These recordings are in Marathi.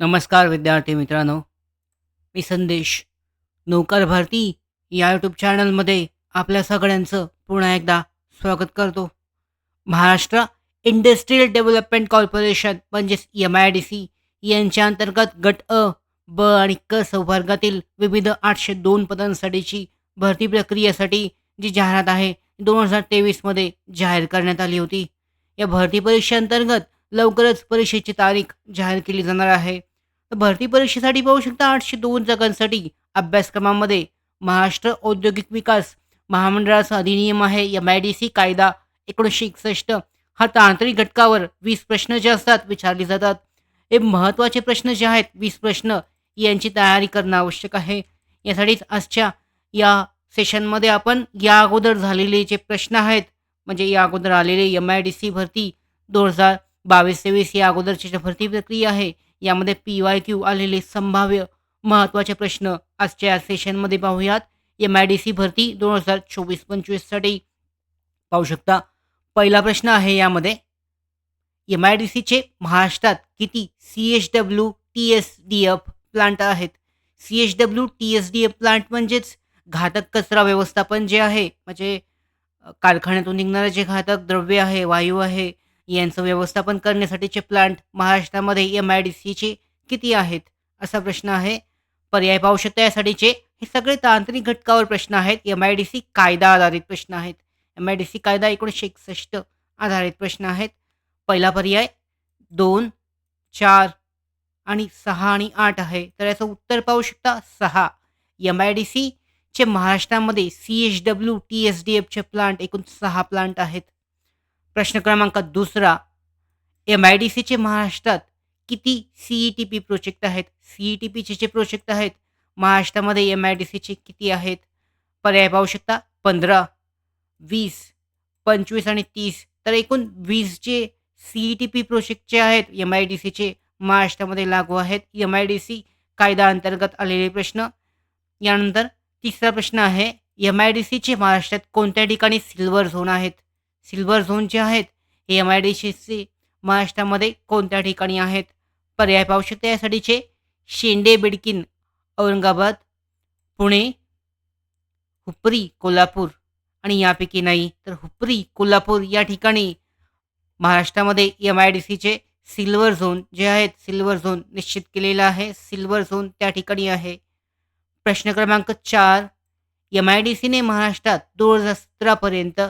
नमस्कार विद्यार्थी मित्रांनो. मी संदेश. नौकर भारती या यूट्यूब चॅनलमध्ये आपल्या सगळ्यांचं पुन्हा एकदा स्वागत करतो. महाराष्ट्र इंडस्ट्रियल डेव्हलपमेंट कॉर्पोरेशन म्हणजेच एम आय डी सी यांच्या अंतर्गत गट अ ब आणि क संवर्गातील विविध आठशे दोन पदांसाठीची भरती प्रक्रियेसाठी जी जाहिरात आहे दोन हजार तेवीसमध्ये जाहीर करण्यात आली होती. या भरती परीक्षेअंतर्गत लवकरच परीक्षेची तारीख जाहीर केली जाणार आहे. तर भरती परीक्षेसाठी पाहू शकता आठशे दोन जागांसाठी अभ्यासक्रमामध्ये महाराष्ट्र औद्योगिक विकास महामंडळाचा अधिनियम आहे. एम आय डी सी कायदा एकोणीसशे एकसष्ट हा तांत्रिक घटकावर वीस प्रश्न जे असतात विचारले जातात. हे महत्त्वाचे प्रश्न जे आहेत वीस प्रश्न यांची तयारी करणं आवश्यक आहे. यासाठीच आजच्या या सेशनमध्ये आपण या अगोदर झालेले जे प्रश्न आहेत म्हणजे या अगोदर आलेले एम आय डी सी भरती दोन हजार बावीस तेवीस ही अगोदरची भरती प्रक्रिया आहे. यामध्ये पी वाय क्यू आलेले संभाव्य महत्त्वाचे प्रश्न आजच्या या सेशनमध्ये पाहूयात. एम आय डी सी भरती दोन हजार चोवीस पंचवीससाठी पाहू शकता. पहिला प्रश्न आहे यामध्ये एम आय डी सीचे महाराष्ट्रात किती C H W T S D F plant आहेत? C H W T S D F plant म्हणजेच घातक कचरा व्यवस्थापन जे आहे म्हणजे कारखान्यातून निघणारे जे घातक द्रव्य आहे वायू आहे यांचं व्यवस्थापन करण्यासाठीचे प्लांट महाराष्ट्रामध्ये एम आय डी सीचे किती आहेत? असा प्रश्न आहे. पर्याय पाहू शकता यासाठीचे हे सगळे तांत्रिक घटकावर प्रश्न आहेत. एम आय डी सी कायदा आधारित प्रश्न आहेत. एम आय डी सी कायदा एकोणीसशे एकसष्ट आधारित प्रश्न आहेत. पहिला पर्याय दोन चार आणि सहा आणि आठ आहे. तर याचं उत्तर पाहू शकता सहा. एम आय डी सीचे महाराष्ट्रामध्ये C H W T S D एफचे plant एकूण सहा प्लांट आहेत. प्रश्न क्रमांक दुसरा एम आय डी सीचे महाराष्ट्रात किती C E T P project आहेत? सी ई टी पीचे जे प्रोजेक्ट आहेत महाराष्ट्रामध्ये एम आय डी सीचे किती आहेत? पर्याय पाहू शकता? पंधरा वीस पंचवीस आणि तीस. तर एकूण वीस जे C E T P project जे आहेत एम आय डी सीचे महाराष्ट्रामध्ये लागू आहेत. एम आय डी सी कायदा अंतर्गत आलेले प्रश्न. यानंतर तिसरा प्रश्न आहे एम आय डी सीचे महाराष्ट्रात कोणत्या ठिकाणी सिल्वर झोन आहेत? सिल्वर झोन जे आहेत हे एम आय डी सीचे महाराष्ट्रामध्ये कोणत्या ठिकाणी आहेत? पर्याय पाहू शकता यासाठीचे शेंडे बिडकिन औरंगाबाद पुणे हुपरी कोल्हापूर. आणि यापैकी नाही तर हुपरी कोल्हापूर या ठिकाणी महाराष्ट्रामध्ये एम आय डी सीचे सिल्वर झोन जे आहेत सिल्वर झोन निश्चित केलेला आहे. सिल्वर झोन त्या ठिकाणी आहे. प्रश्न क्रमांक चार एम आय डी सीने महाराष्ट्रात दोन हजार सतरापर्यंत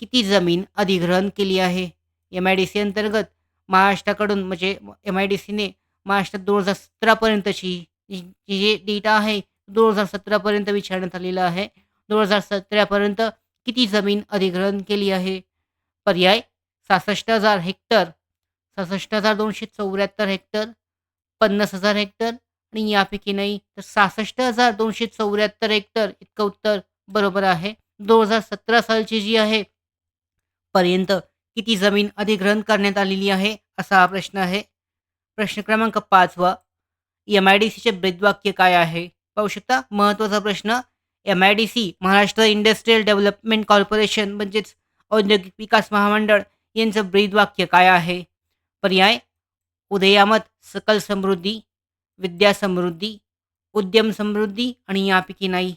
किती जमीन अधिग्रहण केली आहे? एम आय डी सी अंतर्गत महाराष्ट्राकडून म्हणजे एम आय डी सीने महाराष्ट्रात दोन हजार सतरापर्यंतची जी जे डेटा आहे दोन हजार सतरापर्यंत विचारण्यात आलेला आहे. दोन हजार सतरापर्यंत किती जमीन अधिग्रहण केली आहे? पर्याय सहासष्ट हजार हेक्टर सहासष्ट हजार दोनशे चौऱ्याहत्तर हेक्टर पन्नास हजार हेक्टर आणि यापैकी नाही तर सहासष्ट हजार दोनशे चौऱ्याहत्तर हेक्टर इतकं उत्तर बरोबर आहे. दोन हजार सतरा सालची जी आहे पर्यंत किती जमीन अधिग्रहण करण्यात आलेली आहे असा हा प्रश्न आहे. प्रश्न क्रमांक पाचवा एम आय डी सीचे ब्रीदवाक्य काय आहे? पाहू शकता महत्त्वाचा प्रश्न M I D C Maharashtra industrial development corporation म्हणजेच औद्योगिक विकास महामंडळ यांचं ब्रीदवाक्य काय आहे? पर्याय उदयामत सकल समृद्धी विद्या समृद्धी उद्यम समृद्धी आणि यापैकी नाही.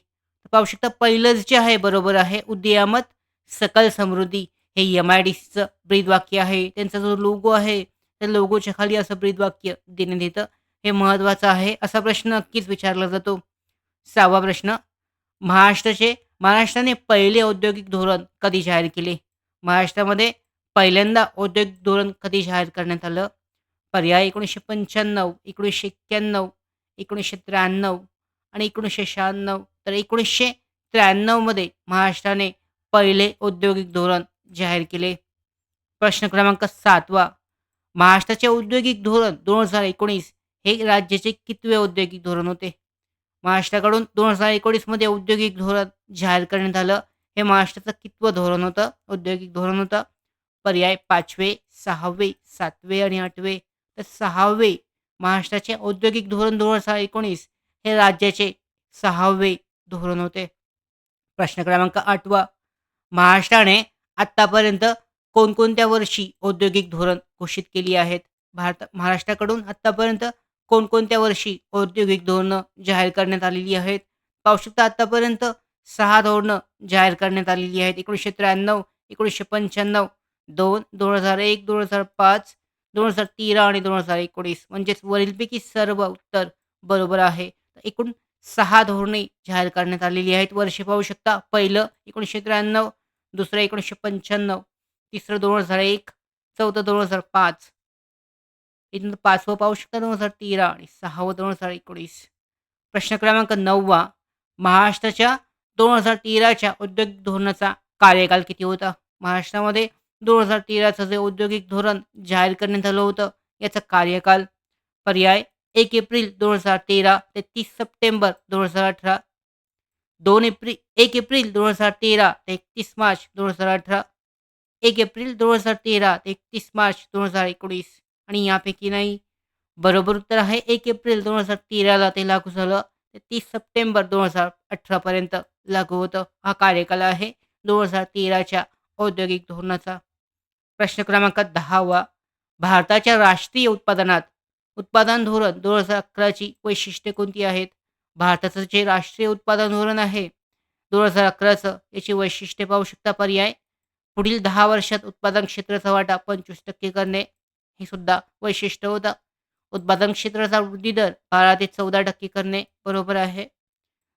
पाहू शकता पहिलंच जे आहे बरोबर आहे उदयामत सकल समृद्धी. हे एम आय डी सीचं ब्रीदवाक्य आहे. त्यांचा जो लोगो आहे त्या लोगोच्या खाली असं ब्रीदवाक्य देण्यात येतं. हे महत्त्वाचं आहे असा प्रश्न नक्कीच विचारला जातो. सहावा प्रश्न महाराष्ट्राचे महाराष्ट्राने पहिले औद्योगिक धोरण कधी जाहीर केले? महाराष्ट्रामध्ये पहिल्यांदा औद्योगिक धोरण कधी जाहीर करण्यात आलं? पर्याय एकोणीसशे पंच्याण्णव एकोणीसशे एक्क्याण्णव एकोणीसशे त्र्याण्णव आणि एकोणीसशे शहाण्णव. तर एकोणीसशे त्र्याण्णवमध्ये महाराष्ट्राने पहिले औद्योगिक धोरण जाहीर केले. प्रश्न क्रमांक सातवा महाराष्ट्राचे औद्योगिक धोरण दोन हजार एकोणीस हे राज्याचे कितवे औद्योगिक धोरण होते? महाराष्ट्राकडून दोन हजार एकोणीसमध्ये औद्योगिक धोरण जाहीर करण्यात आलं. हे महाराष्ट्राचं कितवं धोरण होतं? औद्योगिक धोरण होतं. पर्याय पाचवे सहावे सातवे आणि आठवे. तर सहावे महाराष्ट्राचे औद्योगिक धोरण दोन हजार एकोणीस हे राज्याचे सहावे धोरण होते. प्रश्न क्रमांक आठवा महाराष्ट्राने आत्तापर्यंत कोणकोणत्या वर्षी औद्योगिक धोरण घोषित केली आहेत? भारत महाराष्ट्राकडून आत्तापर्यंत कोणकोणत्या वर्षी औद्योगिक धोरणं जाहीर करण्यात आलेली आहेत? पाहू शकता आत्तापर्यंत सहा धोरणं जाहीर करण्यात आलेली आहेत. एकोणीसशे त्र्याण्णव एकोणीसशे पंच्याण्णव दोन दोन हजार एक दोन हजार पाच दोन हजार तेरा आणि दोन हजार एकोणीस. म्हणजेच वरीलपैकी सर्व उत्तर बरोबर आहे. एकूण सहा धोरणे जाहीर करण्यात आलेली आहेत. वर्षे पाहू शकता पहिलं एकोणीसशे त्र्याण्णव दुसरं एकोणीसशे पंच्याण्णव तिसरं दोन हजार एक चौथं दोन हजार पाच इथून पाचवं पाहू शकता दोन हजार तेरा आणि सहावं दोन हजार एकोणीस. प्रश्न क्रमांक नववा महाराष्ट्राच्या दोन हजार तेराच्या औद्योगिक धोरणाचा कार्यकाल किती होता? महाराष्ट्रामध्ये दोन हजार तेराचं जे औद्योगिक धोरण जाहीर करण्यात आलं होतं याचा कार्यकाल पर्याय एक एप्रिल दोन हजार तेरा ते तीस सप्टेंबर दोन हजार अठरा दोन एप्रिल एक एप्रिल दोन हजार तेरा ते एकतीस मार्च दोन हजार अठरा. एक एप्रिल दोन हजार तेरा ते एकतीस मार्च दोन हजार एकोणीस. आणि यापैकी नाही बरोबर उत्तर आहे एक एप्रिल दोन हजार तेराला ते लागू झालं. ते तीस सप्टेंबर दोन हजार अठरापर्यंत लागू होतं. हा कार्यकाल आहे दोन हजार तेराच्या औद्योगिक धोरणाचा. प्रश्न क्रमांक दहावा भारताच्या राष्ट्रीय उत्पादनात उत्पादन धोरण दोन हजार अकराची वैशिष्ट्ये कोणती आहेत? भारताचं जे राष्ट्रीय उत्पादन धोरण आहे दोन हजार अकराचं याची वैशिष्ट्ये पाहू शकता पर्याय. पुढील दहा वर्षात उत्पादन क्षेत्राचा वाटा पंचवीस टक्के करणे हे सुद्धा वैशिष्ट्य होतं. उत्पादन क्षेत्राचा वृद्धी दर बारा ते चौदा टक्के करणे बरोबर आहे.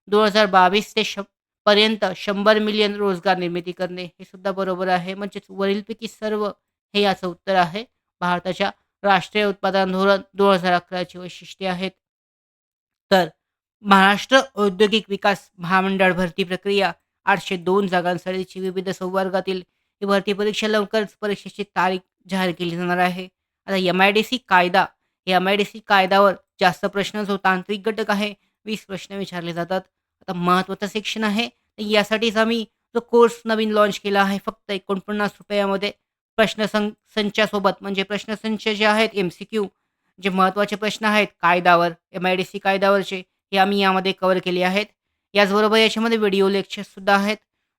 दोन हजार बावीस ते श पर्यंत शंभर मिलियन रोजगार निर्मिती करणे हे सुद्धा बरोबर आहे. म्हणजेच वरीलपैकी सर्व हे याचं उत्तर आहे. भारताच्या राष्ट्रीय उत्पादन धोरण दोन हजार अकराची वैशिष्ट्ये आहेत. तर महाराष्ट्र औद्योगिक विकास महामंडळ भरती प्रक्रिया आठशे दोन जागांसाठीची विविध संवर्गातील ही भरती परीक्षा लवकरच परीक्षेची तारीख जाहीर केली जाणार आहे. आता एम आय डी सी कायदा एम आय डी सी कायद्यावर जास्त प्रश्न जो तांत्रिक घटक आहे वीस प्रश्न विचारले जातात. आता महत्त्वाचं सेक्शन आहे यासाठीच आम्ही जो कोर्स नवीन लॉन्च केला आहे फक्त एकोणपन्नास रुपयामध्ये प्रश्न सं संचासोबत म्हणजे प्रश्नसंच जे आहेत एम सी क्यू जे महत्त्वाचे प्रश्न आहेत कायद्यावर एम आय डी सी कायद्यावरचे हे आम्ही यामध्ये कवर केले आहेत. याचबरोबर याच्यामध्ये व्हिडिओ लेक्चर्ससुद्धा आहेत.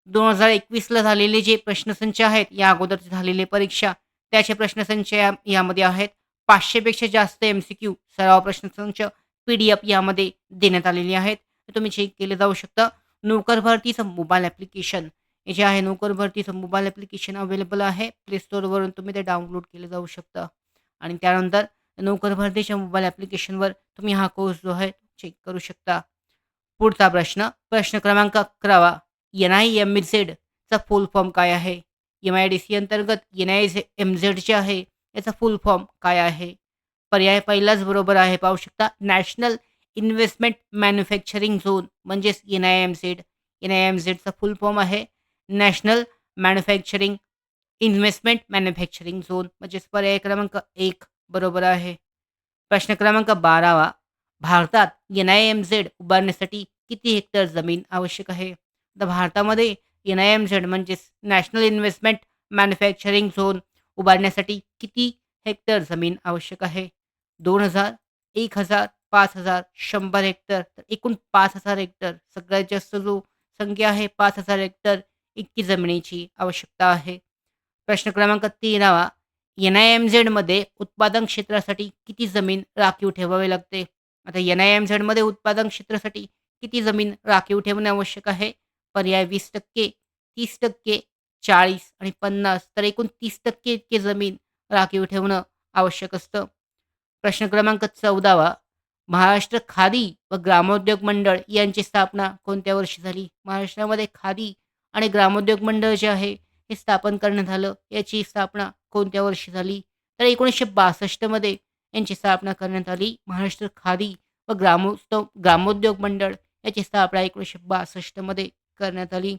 दोन हजार एकवीसला झालेले जे प्रश्नसंच आहेत या अगोदरचे झालेले परीक्षा त्याचे प्रश्नसंच या यामध्ये आहेत. पाचशेपेक्षा जास्त एम सी क्यू सराव प्रश्नसंच पी डी एफ यामध्ये देण्यात आलेले आहेत. तुम्ही चेक केले जाऊ शकता. नोकर भरतीचं मोबाईल ॲप्लिकेशन हे जे आहे नोकर भरतीचं मोबाईल ॲप्लिकेशन अवेलेबल आहे. प्ले स्टोअरवरून तुम्ही ते डाउनलोड केलं जाऊ शकता. आणि त्यानंतर नोकर भरतीच्या मोबाईल ॲप्लिकेशनवर तुम्ही हा कोर्स जो आहे चेक करू शकता. पुढचा प्रश्न प्रश्न क्रमांक अकरावा. एन आय एम झेडचा फुल फॉर्म काय आहे? एम आय डी सी अंतर्गत एन आय एम झेड जे आहे याचा फुल फॉर्म काय आहे? पर्याय पहिलाच बरोबर आहे पाहू शकता. नॅशनल इन्व्हेस्टमेंट मॅन्युफॅक्चरिंग झोन म्हणजेच N I M Z N I M झेडचा full form आहे. National manufacturing investment manufacturing zone म्हणजेच पर्याय क्रमांक एक बरोबर आहे. प्रश्न क्रमांक बारावा. भारतात एन आय एम झेड उभारण्यासाठी किती हेक्टर जमीन आवश्यक आहे? तर भारतामध्ये एन आय एम झेड म्हणजेच नॅशनल इन्व्हेस्टमेंट मॅन्युफॅक्चरिंग झोन उभारण्यासाठी किती हेक्टर जमीन आवश्यक आहे? दोन हजार एक हजार पाच हजार शंभर हेक्टर तर एकूण पाच हजार हेक्टर सगळ्यात जास्त जो संख्या आहे पाच हजार हेक्टर इतकी जमिनीची आवश्यकता आहे. प्रश्न क्रमांक तेरावा एन आय एम झेडमध्ये उत्पादन क्षेत्रासाठी किती जमीन राखीव ठेवावी लागते? आता एन आय एम झेडमध्ये उत्पादन क्षेत्रासाठी किती जमीन राखीव ठेवणे आवश्यक आहे? पर्याय वीस टक्के तीस टक्के चाळीस आणि पन्नास तर एकूण तीस टक्के इतके जमीन राखीव ठेवणं आवश्यक असतं. प्रश्न क्रमांक चौदावा. महाराष्ट्र खादी व ग्रामोद्योग मंडळ यांची स्थापना कोणत्या वर्षी झाली? महाराष्ट्रामध्ये खादी आणि ग्रामोद्योग मंडळ जे आहे हे स्थापन करण्यात आलं. याची स्थापना कोणत्या वर्षी झाली? तर एकोणीसशे बासष्टमध्ये यांची स्थापना करण्यात आली. महाराष्ट्र खादी व ग्रामोत्सव ग्रामोद्योग मंडळ याची स्थापना एकोणीसशे बासष्टमध्ये करण्यात आली.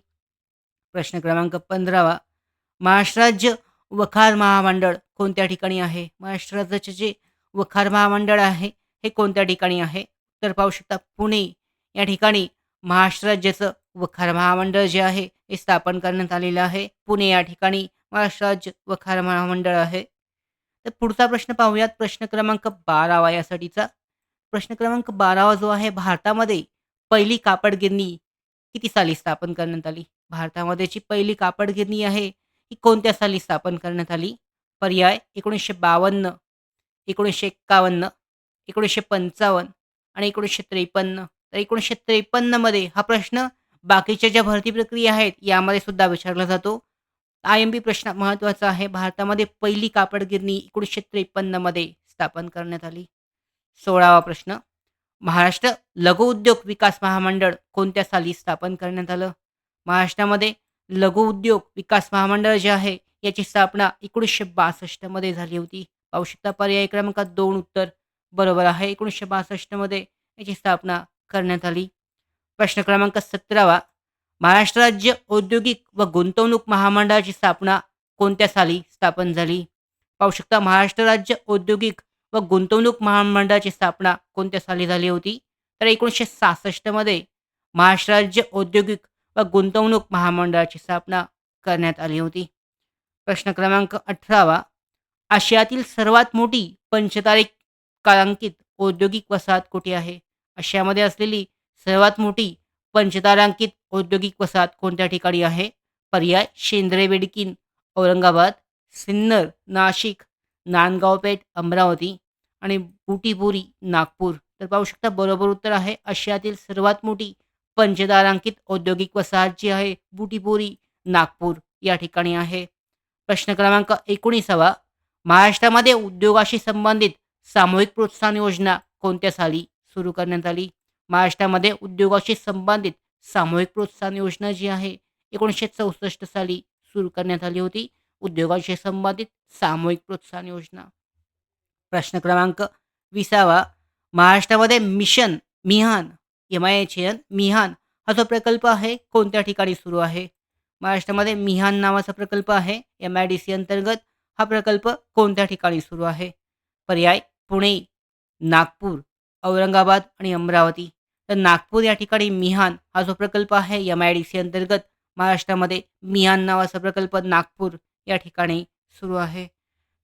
प्रश्न क्रमांक पंधरावा. महाराष्ट्र राज्य वखार महामंडळ कोणत्या ठिकाणी आहे? महाराष्ट्र राज्याचे जे वखार महामंडळ आहे हे कोणत्या ठिकाणी आहे? तर पाहू शकता पुणे. या ठिकाणी महाराष्ट्र राज्याचं वखार महामंडळ जे आहे हे स्थापन करण्यात आलेलं आहे. पुणे या ठिकाणी महाराष्ट्र राज्य वखार महामंडळ आहे. तर पुढचा प्रश्न पाहूयात. प्रश्न क्रमांक बारावा यासाठीचा प्रश्न क्रमांक बारावा जो आहे भारतामध्ये पहिली कापड गिरणी किती साली स्थापन करण्यात आली? भारतामध्ये जी पहिली कापड गिरणी आहे ही कोणत्या साली स्थापन करण्यात आली? पर्याय एकोणीसशे बावन्न एकोणीसशे एक्कावन्न एकोणीसशे पंचावन्न आणि एकोणीसशे त्रेपन्न. तर एकोणीसशे त्रेपन्नमध्ये हा प्रश्न बाकीच्या ज्या भरती प्रक्रिया आहेत यामध्ये सुद्धा विचारला जातो. आय एम बी प्रश्न महत्त्वाचा आहे. भारतामध्ये पहिली कापड गिरणी एकोणीसशे त्रेपन्नमध्ये स्थापन करण्यात आली. सोळावा प्रश्न. महाराष्ट्र लघुउद्योग विकास महामंडळ कोणत्या साली स्थापन करण्यात आलं? महाराष्ट्रामध्ये लघुउद्योग विकास महामंडळ जे आहे याची स्थापना एकोणीसशे बासष्टमध्ये झाली होती. पाहू शकता पर्याय क्रमांक दोन उत्तर बरोबर आहे. एकोणीसशे बासष्टमध्ये याची स्थापना करण्यात आली. प्रश्न क्रमांक सतरावा. महाराष्ट्र राज्य औद्योगिक व गुंतवणूक महामंडळाची स्थापना कोणत्या साली स्थापन झाली? पाहू शकता महाराष्ट्र राज्य औद्योगिक व गुंतवणूक महामंडळाची स्थापना कोणत्या साली झाली होती? तर एकोणीसशे सहासष्टमध्ये महाराष्ट्र राज्य औद्योगिक व गुंतवणूक महामंडळाची स्थापना करण्यात आली होती. प्रश्न क्रमांक अठरावा. आशियातील सर्वात मोठी पंचतारीख कालांकित औद्योगिक वसाहत कुठे आहे? आशियामध्ये असलेली सर्वात मोठी पंचतारांकित औद्योगिक वसाहत कोणत्या ठिकाणी आहे? पर्याय शेंद्रे बेडकीन औरंगाबाद सिन्नर नाशिक नांदगावपेठ अमरावती आणि बुटीपुरी नागपूर. तर पाहू शकता बरोबर उत्तर आहे आशियातील सर्वात मोठी पंचतारांकित औद्योगिक वसाहत जी आहे बुटीपुरी नागपूर. या ठिकाणी आहे. प्रश्न क्रमांक एकोणीसावा. महाराष्ट्रामध्ये उद्योगाशी संबंधित सामूहिक प्रोत्साहन योजना कोणत्या साली सुरू करण्यात आली? महाराष्ट्रामध्ये उद्योगाशी संबंधित सामूहिक प्रोत्साहन योजना जी आहे एकोणीसशे चौसष्ट साली सुरू करण्यात आली होती. उद्योगाशी संबंधित सामूहिक प्रोत्साहन योजना. प्रश्न क्रमांक विसावा. महाराष्ट्रामध्ये mission Mihan M I H N मिहान हा जो प्रकल्प आहे कोणत्या ठिकाणी सुरू आहे? महाराष्ट्रामध्ये मिहान नावाचा प्रकल्प आहे. एम आय डी सी अंतर्गत हा प्रकल्प कोणत्या ठिकाणी सुरू आहे? पर्याय पुणे नागपूर औरंगाबाद आणि अमरावती. तर नागपूर या ठिकाणी मिहान हा जो प्रकल्प आहे एम आय डी सी अंतर्गत महाराष्ट्रामध्ये मिहान नावाचा प्रकल्प नागपूर या ठिकाणी सुरू आहे.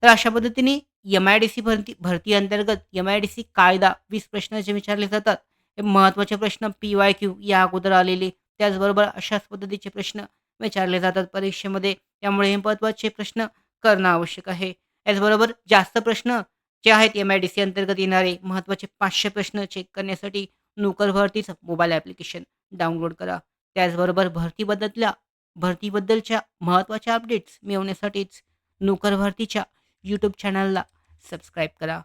तर अशा पद्धतीने एम आय डी सी भरती भरती अंतर्गत एम आय डी सी कायदा वीस प्रश्न जे विचारले जातात हे महत्त्वाचे प्रश्न पी वाय क्यू या अगोदर आलेले त्याचबरोबर अशाच पद्धतीचे प्रश्न विचारले जातात परीक्षेमध्ये त्यामुळे हे महत्त्वाचे प्रश्न करणं आवश्यक आहे. याचबरोबर जास्त प्रश्न जे आहेत एम आय डी सी अंतर्गत येणारे महत्त्वाचे पाचशे प्रश्न चेक करण्यासाठी नोकर भरतीचं मोबाईल ॲप्लिकेशन डाउनलोड करा. त्याचबरोबर भरतीबद्दलच्या भरतीबद्दलच्या महत्त्वाच्या अपडेट्स मिळवण्यासाठीच नोकर भरतीच्या यूट्यूब चॅनलला सबस्क्राईब करा.